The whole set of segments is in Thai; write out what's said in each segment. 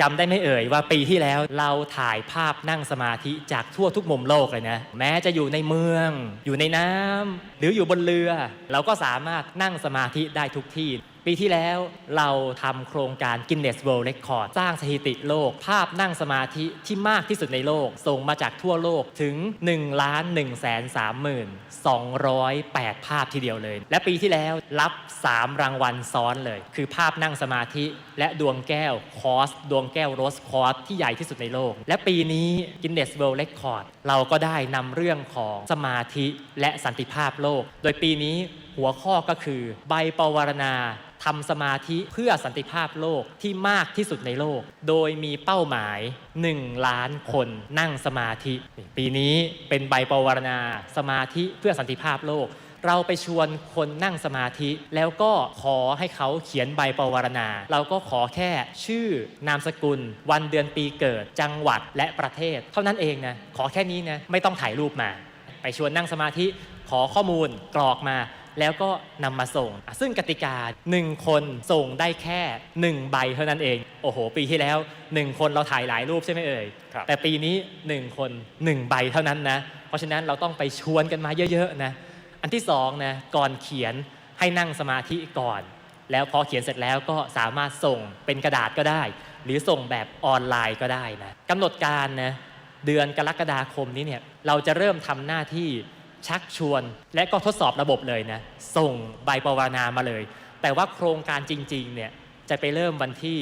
จำได้ไม่เอ่ยว่าปีที่แล้วเราถ่ายภาพนั่งสมาธิจากทั่วทุกมุมโลกเลยนะ แม้จะอยู่ในเมือง อยู่ในน้ำหรืออยู่บนเรือ เราก็สามารถนั่งสมาธิได้ทุกที่ ปีที่แล้วเราทำโครงการ Guinness World Record สร้างสถิติโลก ภาพนั่งสมาธิที่มากที่สุดในโลก ส่งมาจากทั่วโลกถึง 1 1 3 208 ภาพทีเดียวเลย และปีที่แล้วรับ 3 รางวัลซ้อนเลย คือภาพนั่งสมาธิ และดวงแก้วคอส ดวงแก้วโรสคอสที่ใหญ่ที่สุดในโลก และปีนี้ Guinness World Record เราก็ได้นำเรื่องของสมาธิและสันติภาพโลก โดยปีนี้หัวข้อก็คือใบปวารณา ทำสมาธิเพื่อสันติภาพโลกที่มากที่สุดในโลก โดยมีเป้าหมาย 1 ล้านคนนั่งสมาธิ ปีนี้เป็นใบปวารณา สมาธิเพื่อสันติภาพโลก เราไปชวนคนนั่งสมาธิ แล้วก็ขอให้เขาเขียนใบปวารณา เราก็ขอแค่ชื่อนามสกุล วันเดือนปีเกิด จังหวัดและประเทศ เท่านั้นเองนะขอแค่นี้นะไม่ต้องถ่ายรูปมา ไปชวนนั่งสมาธิขอข้อมูลกรอกมา แล้วก็นำมาส่ง ซึ่งกติกา 1 คนส่งได้แค่ 1 ใบเท่านั้นเอง โอ้โห ปีที่แล้ว 1 คนเราถ่ายหลายรูปใช่ไหมเอ่ยครับแต่ปีนี้ 1 คน 1 ใบเท่านั้นนะ เพราะฉะนั้นเราต้องไปชวนกันมาเยอะๆนะ อันที่2นะก่อนเขียนให้นั่งสมาธิก่อน แล้วพอเขียนเสร็จแล้วก็สามารถส่งเป็นกระดาษก็ได้ หรือส่งแบบออนไลน์ก็ได้นะกำหนดการนะเดือนกรกฎาคมนี้เนี่ยเราจะเริ่มทำหน้าที่ ชักชวน และก็ทดสอบระบบเลยนะ ส่งใบปวารณามาเลย แต่ว่าโครงการจริงๆเนี่ยจะไปเริ่มวันที่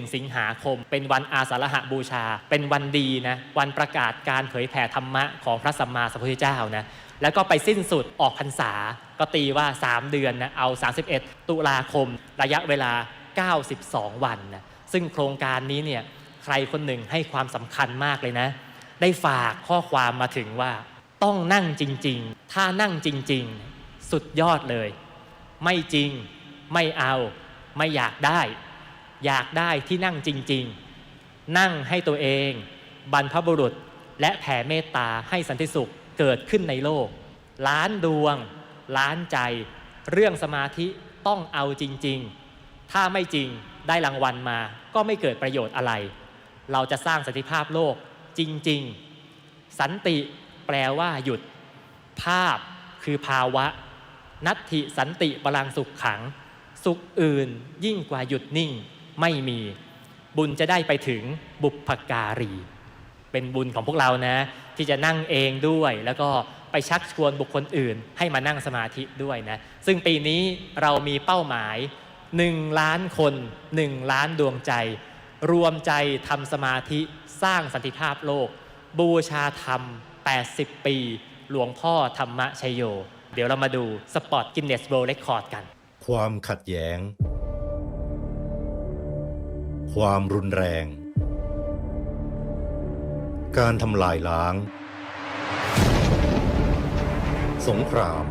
1 สิงหาคม เป็นวันอาสาฬหบูชา เป็นวันดีนะ วันประกาศการเผยแผ่ธรรมะของพระสัมมาสัมพุทธเจ้านะ แล้วก็ไปสิ้นสุดออกพรรษา ก็ตีว่า 3 เดือนนะ เอา 31 ตุลาคม ระยะเวลา 92 วันนะ ซึ่งโครงการนี้เนี่ย ใครคนหนึ่งให้ความสำคัญมากเลยนะ ได้ฝากข้อความมาถึงว่า ต้องนั่งจริง ๆ ถ้านั่งจริง ๆ สุดยอดเลย ไม่จริง ไม่เอา ไม่อยากได้ อยากได้ที่นั่งจริง ๆ นั่งให้ตัวเอง บรรพบุรุษและแผ่เมตตาให้สันติสุขเกิดขึ้นในโลก ล้านดวง ล้านใจ เรื่องสมาธิต้องเอาจริง ๆ ถ้าไม่จริงได้รางวัลมา ก็ไม่เกิดประโยชน์อะไร เราจะสร้างสันติภาพโลกจริง ๆ สันติ แปลว่าหยุด ภาพคือภาวะ นัตถิสันติบาลังสุขขัง สุขอื่นยิ่งกว่าหยุดนิ่งไม่มี บุญจะได้ไปถึงบุพการี เป็นบุญของพวกเรานะ ที่จะนั่งเองด้วย แล้วก็ไปชักชวนบุคคลอื่น ให้มานั่งสมาธิด้วยนะ ซึ่งปีนี้เรามีเป้าหมาย1ล้านคน1ล้านดวงใจ รวมใจทำสมาธิสร้างสันติภาพโลก บูชาธรรม 80 ปี หลวงพ่อธรรมชัยโย เดี๋ยวเรามาดูสปอตกินเนสโ r เรคคอร์ดกัน ความขัดแย้ง ความรุนแรง การทำลายล้าง สงคราม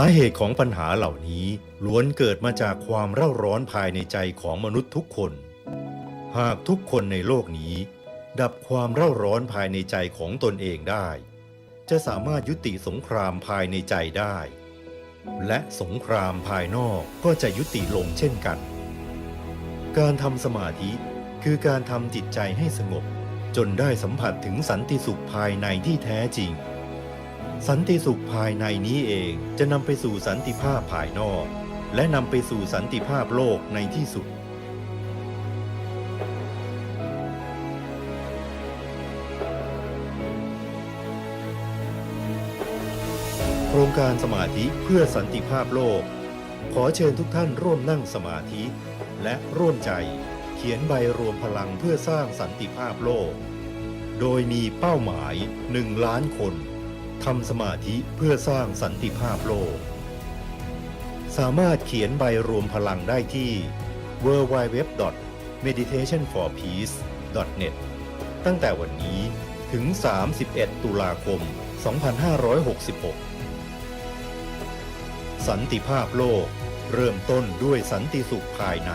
สาเหตุของปัญหาเหล่านี้ล้วนเกิดมาจากความเร่าร้อนภายในใจของมนุษย์ทุกคน หากทุกคนในโลกนี้ ดับความเร่าร้อนภายในใจของตนเองได้ จะสามารถยุติสงครามภายในใจได้ และสงครามภายนอกก็จะยุติลงเช่นกัน การทำสมาธิคือการทำจิตใจให้สงบ จนได้สัมผัสถึงสันติสุขภายในที่แท้จริง สันติสุขภายในนี้เองจะนำไปสู่สันติภาพภายนอก และนำไปสู่สันติภาพโลกในที่สุด โครงการสมาธิเพื่อสันติภาพโลก ขอเชิญทุกท่านร่วมนั่งสมาธิและร่วมใจเขียนใบรวมพลังเพื่อสร้างสันติภาพโลก โดยมีเป้าหมาย 1 ล้านคน ทำสมาธิเพื่อสร้างสันติภาพโลก สามารถเขียนใบรวมพลังได้ที่ www.meditationforpeace.net ตั้งแต่วันนี้ถึง 31 ตุลาคม 2566 สันติภาพโลกเริ่มต้นด้วยสันติสุขภายใน